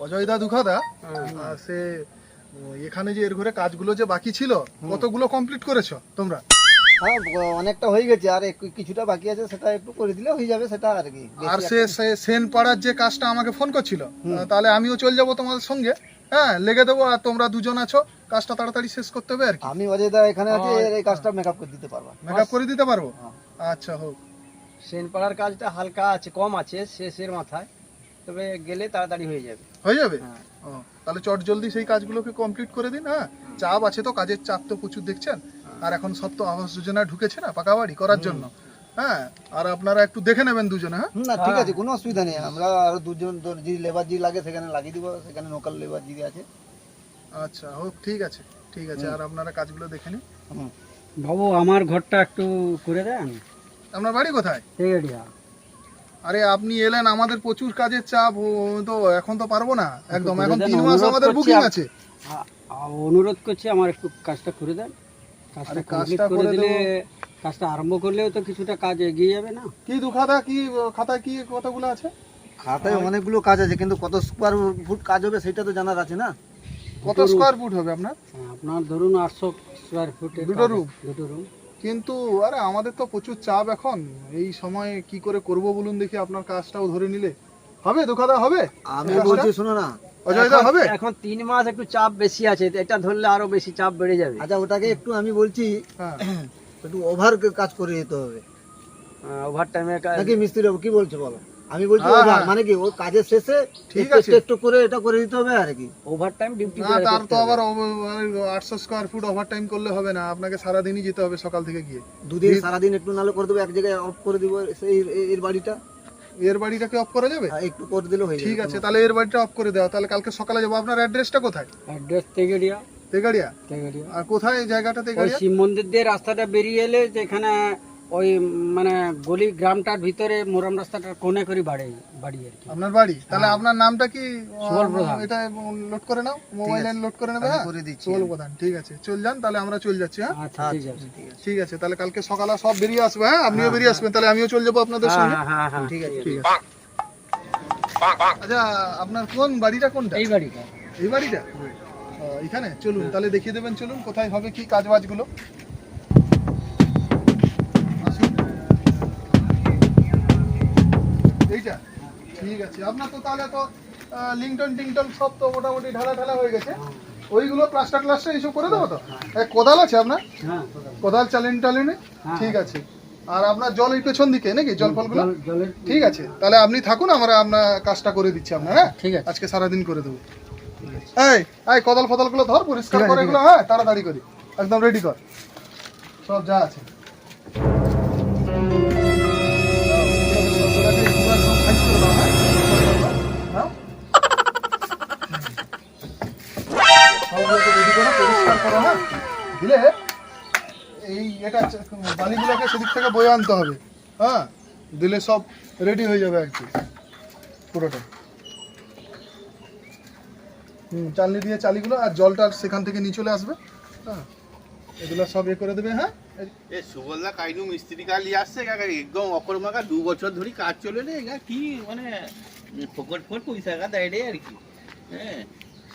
অজয়দা দুখাদা সে এখানে যে এর ঘরে কাজগুলো যে বাকি ছিল কতগুলো কমপ্লিট করেছ তোমরা? হ্যাঁ অনেকটা হয়ে গেছে আর কিছুটা বাকি আছে সেটা একটু করে দিলে হয়ে যাবে সেটা আর কি। আর সে সেন পাড়ার যে কাজটা আমাকে ফোন করছিল তাহলে আমিও চলে যাব তোমাদের সঙ্গে হ্যাঁ লেগে দেবো আর তোমরা দুজন আছো কাজটা তাড়াতাড়ি শেষ করতে হবে আর কি। আমি অজয়দা এখানে আছি এই কাজটা মেকআপ করে দিতে পারবা। মেকআপ করে দিতে পারব? হ্যাঁ। আচ্ছা হোক। সেনপাড়ার কাজটা হালকা আছে কম আছে শেষের মাথায় তবে গেলে তাড়াতাড়ি হয়ে যাবে। হয়ে যাবে? হ্যাঁ। ও, তাহলে চট জলদি সেই কাজগুলোকে কমপ্লিট করে দিন হ্যাঁ? চাপ আছে তো কাজের চাপ তো প্রচুর দেখছেন? আর এখন সব তো আবাস যোজনা ঢুকেছে না পাকা বাড়ি করার জন্য। হ্যাঁ আর আপনারা একটু দেখে নেবেন দুজনে হ্যাঁ? না ঠিক আছে কোনো অসুবিধা নেই। আমরা আরও দুজন যদি লেবার জি লাগে সেখানে লাগিয়ে দিব সেখানে লোকাল লেবার জি আছে। আচ্ছা হোক ঠিক আছে ঠিক আছে আর আপনারা কাজগুলো দেখে নিন। হুম। বাবু আমার ঘরটা একটু করে দেন? আপনার বাড়ি কোথায়? তেগেডিয়া। আরে আপনি এলেন আমাদের প্রচুর কাজের চাপ তো এখন তো পারব না। একদম এখন তিন মাস অনুরোধ আমাদের করছি বুকিং আছে। অনুরোধ করছি আমার একটু কাজটা করে দেন। কাজটা কমপ্লিট কাজটা করে দিলে কাজটা আরম্ভ করলেও তো কিছুটা কাজ এগিয়ে যাবে না। কি দু খাতা কি খাতায় কি কতগুলো আছে? খাতায় অনেকগুলো কাজ আছে কিন্তু কত স্কোয়ার ফুট কাজ হবে সেটা তো জানার আছে না। কত স্কোয়ার ফুট হবে আপনার? হ্যাঁ, আপনার ধরুন আটশো স্কোয়ার ফুট দুটো রুম দুটো রুম কিন্তু আরে আমাদের তো প্রচুর চাপ এখন। এই সময় কি করে করব বলুন দেখি আপনার কাজটাও ধরে নিলে। হবে দুখাদা হবে? আমি বলছি শোনো না। অজয়দা হবে? এখন তিন মাস একটু চাপ বেশি আছে এটা ধরলে আরও বেশি চাপ বেড়ে যাবে। আচ্ছা ওটাকে একটু আমি বলছি হ্যাঁ। একটু ওভার কাজ করে যেতে হবে। ওভার টাইমে নাকি মিস্ত্রি কি বলছো বলো? আমি বলছি হ্যাঁ, হ্যাঁ। মানে কি ওর কাজের শেষে ঠিক আছে। একটু করে এটা করে দিতে হবে আর কি? ওভার টাইম ডিউটি না তার তো আবার আটশো স্কোয়ার ফুট ওভার টাইম করলে হবে না। আপনাকে সারাদিনই যেতে হবে সকাল থেকে গিয়ে। দুদিন সারাদিন একটু নালে করে দেবো এক জায়গায় অফ করে দিব সেই এর বাড়িটা। এর বাড়িটাকে অফ করা যাবে আর একটু করে দিলে হয়ে যাবে ঠিক আছে তাহলে এর বাড়িটা অফ করে দেওয়া তাহলে কালকে সকালে যাব। আপনার অ্যাড্রেসটা কোথায়? অ্যাড্রেস তেগেডিয়া। তেগাড়িয়া? তেগেডিয়া। আর কোথায় জায়গাটা তেগাড়িয়া? শিব মন্দির দিয়ে রাস্তাটা বেরিয়ে এলে যেখানে ওই মানে গলি গ্রামটার ভিতরে মোরাম রাস্তাটার কোণে করে বাড়ি বাড়ি আর কি। আপনার বাড়ি? তাহলে আপনার নামটা কি সুবল প্রধান। এটা লোড করে নাও মোবাইলে লোড করে নেবে হ্যাঁ? করে দিচ্ছি। সুবল প্রধান ঠিক আছে। চল যান তাহলে আমরা চল যাচ্ছি হ্যাঁ? আচ্ছা ঠিক আছে ঠিক আছে। তাহলে কালকে সকালে সব বেরিয়ে আসবে হ্যাঁ? আপনিও বেরিয়ে আসবেন তাহলে আমিও চলে যাব আপনাদের সঙ্গে। হ্যাঁ হ্যাঁ হ্যাঁ ঠিক আছে ঠিক আছে। আচ্ছা আপনার কোন বাড়িটা কোনটা? এই বাড়িটা। এই বাড়িটা? এখানে? চলুন তাহলে দেখিয়ে দেবেন চলুন কোথায় হবে কি কাজ বাজগুলো ঠিক আছে। আপনার তো তাহলে তো লিংটন টিংটন সব তো মোটামুটি ঢালা ঢালা হয়ে গেছে। ওইগুলো প্লাস্টার প্লাস্টার এইসব করে দেবো তো? কোদাল আছে আপনার? হ্যাঁ কোদাল চালিন টালিনে হ্যাঁ। ঠিক আছে। আর আপনার জল এই পেছন দিকে নাকি জল ফলগুলো? ঠিক আছে। তাহলে আপনি থাকুন আমরা আপনার কাজটা করে দিচ্ছি আপনার হ্যাঁ? ঠিক আছে। আজকে সারাদিন করে দেবো। এই এই কদাল ফদালগুলো ধর পরিষ্কার করে এগুলো হ্যাঁ তাড়াতাড়ি করি। একদম রেডি কর। সব যা আছে। দিলে এই এটা বালিগুলোকে সেদিক থেকে বয়ে আনতে হবে। হ্যাঁ? দিলে সব রেডি হয়ে যাবে আর কি। পুরোটা। হুম, চালনি দিয়ে চালিগুলো আর জলটা সেখান থেকে নিয়ে চলে আসবে। হ্যাঁ? এগুলো সব এ করে দেবে হ্যাঁ? এ সুবলদা কাইনু মিস্ত্রি কাজ নিয়ে আসছে একদম অকর্মাকা দু বছর ধরে কাজ চলে রে কি মানে ফোকট ফোট পয়সা কা দেয় রে আর কি। হ্যাঁ?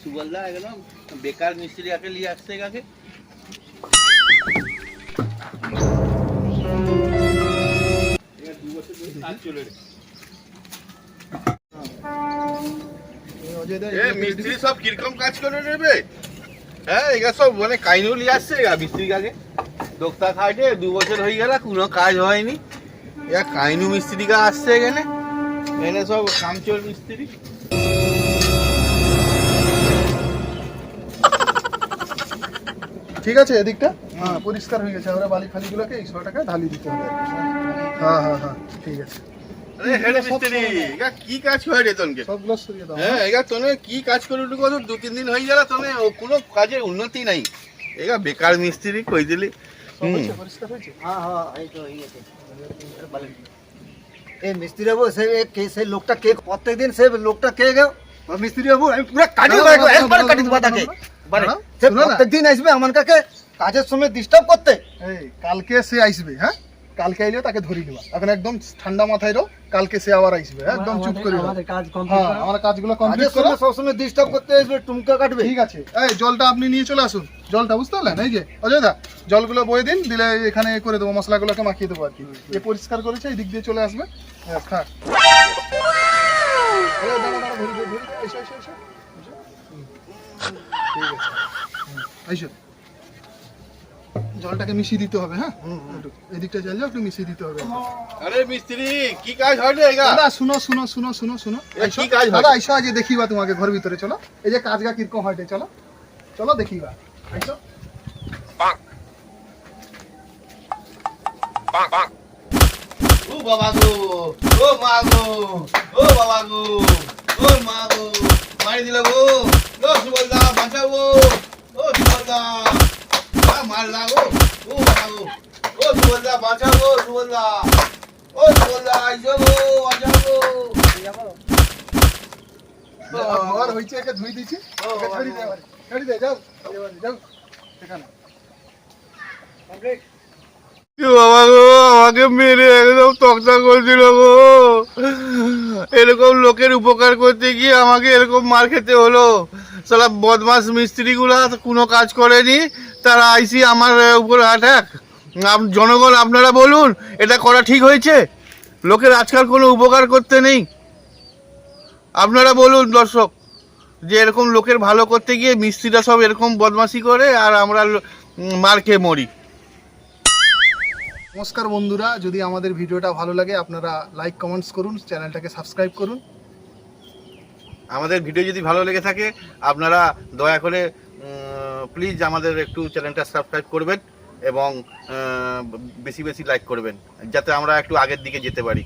সুবলদা একদম বেকার মিস্ত্রি আকে নিয়ে আসছে কাকে? মিস্ত্রি সব কাজ করে নেবে? হ্যাঁ সব মানে আসছে মিস্ত্রি কাজে। দু বছর হয়ে গেল, কোনো কাজ হয়নি। কাইনু মিস্ত্রি কা আসছে এখানে। এখানে সব কামচোর মিস্ত্রি। ঠিক আছে এদিকটা? হ্যাঁ পরিষ্কার হয়ে গেছে। আমরা বালি ফালিগুলোকে এই ছটাকে ঢালি দিতে হবে। হ্যাঁ হ্যাঁ হ্যাঁ ঠিক আছে। কি কাজ রে তোনকে? হ্যাঁ এগা তোনে কি কাজ করে উঠু দু তিন দিন হয়ে গেল তোনে কোনো কাজের উন্নতি নাই। এগা বেকার মিস্ত্রি কই দিলি? পরিষ্কার হয়েছে? হ্যাঁ হ্যাঁ এই তো হয়ে গেছে এই মিস্ত্রি বাবু সেই কে- সেই লোকটা কে? প্রত্যেকদিন সেই লোকটা কে গেও মিস্ত্রি বাবু আমি পুরো কাটি দেবো একবার- কাটি দেবো তাকে। সে প্রত্যেকদিন আসবে আমার কাছে কাজের সময় ডিস্টার্ব করতে? এই কালকে সে আসবে হ্যাঁ? কালকে আইলেও তাকে ধরি নেবা এখন একদম ঠান্ডা মাথায় রো কালকে সে আবার আসবে একদম চুপ করে আমাদের কাজ হ্যাঁ আমার কাজগুলো কমপ্লিট করো। সবসময় ডিস্টার্ব করতে আসবে টুমকা কাটবে। ঠিক আছে। এই জলটা আপনি নিয়ে চলে আসুন। জলটা বুঝতে পারলেন? এই যে অজয়দা জলগুলো বয়ে দিন দিলে এখানে করে দেবো মশলাগুলোকে মাখিয়ে দেবো আর কি। এ পরিষ্কার করেছে এই দিক দিয়ে চলে আসবে। থাক। ঠিক আছে। এসো। জলটাকে মিশিয়ে দিতে হবে হ্যাঁ? একটু এদিকটা চাইলে একটু মিশিয়ে দিতে হবে। আরে মিস্ত্রি কি কাজ হয় রে এগা দাদা শুনো শুনো শুনো শুনো শুনো। কি কাজ দাদা আইসো আজ দেখিবা তোমাকে ঘর ভিতরে চলো। এই যে কাজ গা কীরকম হয় চলো। চলো দেখিবা। আইসো। ও বাবা গো ও মা গো ও বাবা গো ও মা গো। মারি দিল গো। ও সুবলদা বাঁচাও গো। সুবলদা মারলা গো ও বাবা ও সুবলদা বাঁচাও সুবলদা ও সুবলদা আইসো গো বাঁচাও গো একে ধুই দিছি ছাড়ি দে ছাড়ি দে যাও যাও এখানে। এ বাবা গো আমাকে মেরে একদম তক্তা করে দিল গো। এরকম লোকের উপকার করতে গিয়ে আমাকে এরকম মার খেতে হলো। সালা বদমাস মিস্ত্রিগুলা কোনো কাজ করেনি। তারা আইসি আমার উপর অ্যাটাক জনগণ, আপনারা বলুন, এটা করা ঠিক হয়েছে? লোকের আজকাল কোনো উপকার করতে নেই। আপনারা বলুন, দর্শক, যে এরকম লোকের ভালো করতে গিয়ে মিস্ত্রিরা সব এরকম বদমাশি করে আর আমরা মার খেয়ে মরি। নমস্কার বন্ধুরা, যদি আমাদের ভিডিওটা ভালো লাগে আপনারা লাইক কমেন্টস করুন, চ্যানেলটাকে সাবস্ক্রাইব করুন। আমাদের ভিডিও যদি ভালো লেগে থাকে, আপনারা দয়া করে প্লিজ আমাদের একটু চ্যানেলটা সাবস্ক্রাইব করবেন এবং বেশি বেশি লাইক করবেন, যাতে আমরা একটু আগের দিকে যেতে পারি।